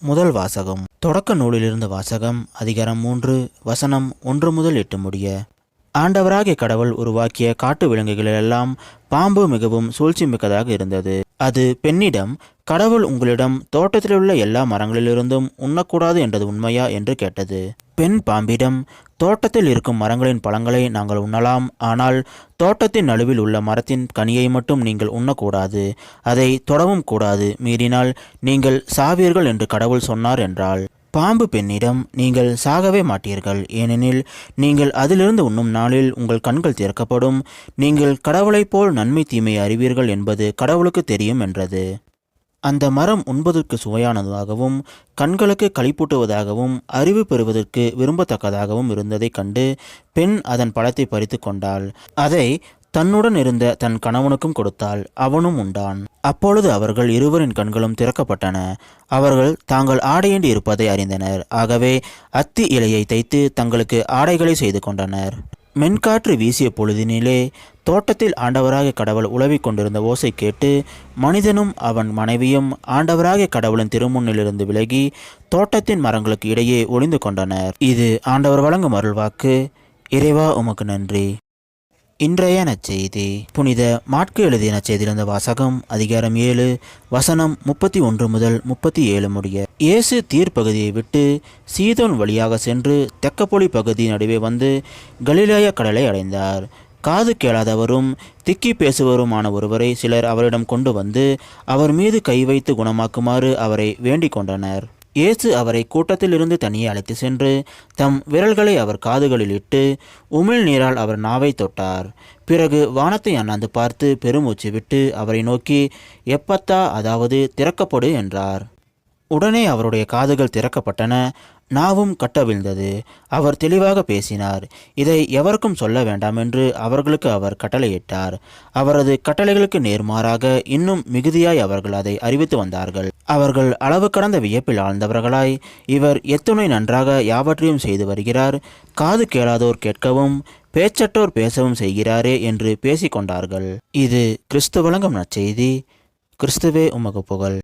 முதல் வாசகம். தொடக்க நூலிலிருந்து வாசகம் அதிகாரம் மூன்று வசனம் ஒன்று முதல் எட்டு முடிய. ஆண்டவராகிய கடவுள் உருவாக்கிய காட்டு விலங்குகளெல்லாம் பாம்பு மிகவும் சூழ்ச்சி மிக்கதாக இருந்தது. அது பெண்ணிடம் கடவுள் உங்களிடம் தோட்டத்திலுள்ள எல்லா மரங்களிலிருந்தும் உண்ணக்கூடாது என்றது உண்மையா? என்று கேட்டது. பெண் பாம்பிடம் தோட்டத்தில் இருக்கும் மரங்களின் பழங்களை நாங்கள் உண்ணலாம். ஆனால் தோட்டத்தின் நடுவில் உள்ள மரத்தின் கனியை மட்டும் நீங்கள் உண்ணக்கூடாது. அதை தொடவும் கூடாது. மீறினால் நீங்கள் சாவீர்கள் என்று கடவுள் சொன்னார் என்றால் பாம்பு பெண்ணிடம் நீங்கள் சாகவே மாட்டீர்கள். ஏனெனில் நீங்கள் அதிலிருந்து உண்ணும் நாளில் உங்கள் கண்கள் திறக்கப்படும். நீங்கள் கடவுளைப் போல் நன்மை தீமை அறிவீர்கள் என்பது கடவுளுக்கு தெரியும் என்றது. அந்த மரம் உண்பதற்கு சுவையானதாகவும் கண்களுக்கு களிப்பூட்டுவதாகவும் அறிவு பெறுவதற்கு விரும்பத்தக்கதாகவும் இருந்ததைக் கண்டு பெண் அதன் பழத்தை பறித்து கொண்டாள். அதை தன்னுடன் இருந்த தன் கணவனுக்கும் கொடுத்தாள். அவனும் உண்டான். அப்பொழுது அவர்கள் இருவரின் கண்களும் திறக்கப்பட்டன. அவர்கள் தாங்கள் ஆடையேண்டி இருப்பதை அறிந்தனர். ஆகவே அத்தி இலையை தைத்து தங்களுக்கு ஆடைகளை செய்து கொண்டனர். மென்காற்று வீசிய பொழுதினிலே தோட்டத்தில் ஆண்டவராக கடவுள் உலவிக் கொண்டிருந்த ஓசை கேட்டு மனிதனும் அவன் மனைவியும் ஆண்டவராக கடவுளின் திருமுன்னிலிருந்து விலகி தோட்டத்தின் மரங்களுக்கு இடையே ஒளிந்து கொண்டனர். இது ஆண்டவர் வழங்கும் அருள்வாக்கு. இறைவா உமக்கு நன்றி. இன்றைய நச்செய்தி புனித மாட்கு எழுதிய நற்செய்தியிலிருந்த வாசகம் அதிகாரம் ஏழு வசனம் முப்பத்தி ஒன்று முதல் முப்பத்தி ஏழு முடிய. இயேசு தீர்ப்பகுதியை விட்டு சீதோன் வழியாக சென்று தெக்கப்பொலி பகுதி நடுவே வந்து கலிலேய கடலை அடைந்தார். காது கேளாதவரும் திக்கி பேசுவருமான ஒருவரை சிலர் அவரிடம் கொண்டு வந்து அவர் மீது கை வைத்து குணமாக்குமாறு அவரை வேண்டிக் கொண்டனர். இயேசு அவரை கூட்டத்திலிருந்து தனியே அழைத்து சென்று தம் விரல்களை அவர் காதுகளில் இட்டு உமிழ் நீரால் அவர் நாவை தொட்டார். பிறகு வானத்தை அண்ணாந்து பார்த்து பெருமூச்சு விட்டு அவரை நோக்கி எப்பத்தா அதாவது திறக்கப்படு என்றார். உடனே அவருடைய காதுகள் திறக்கப்பட்டன. நாவும் கட்டவிழ்ந்தது. அவர் தெளிவாக பேசினார். இதை எவருக்கும் சொல்ல வேண்டாம் என்று அவர்களுக்கு அவர் கட்டளையிட்டார். அவரது கட்டளைகளுக்கு நேர்மாறாக இன்னும் மிகுதியாய் அவர்கள் அதை அறிவித்து வந்தார்கள். அவர்கள் அளவு கடந்த வியப்பில் ஆழ்ந்தவர்களாய். இவர் எத்துணை நன்றாக யாவற்றையும் செய்து வருகிறார். காது கேளாதோர் கேட்கவும் பேச்சற்றோர் பேசவும் செய்கிறாரே என்று பேசிக்கொண்டார்கள். இது கிறிஸ்து வழங்கும் நற்செய்தி. கிறிஸ்துவே உமக்கு புகழ்.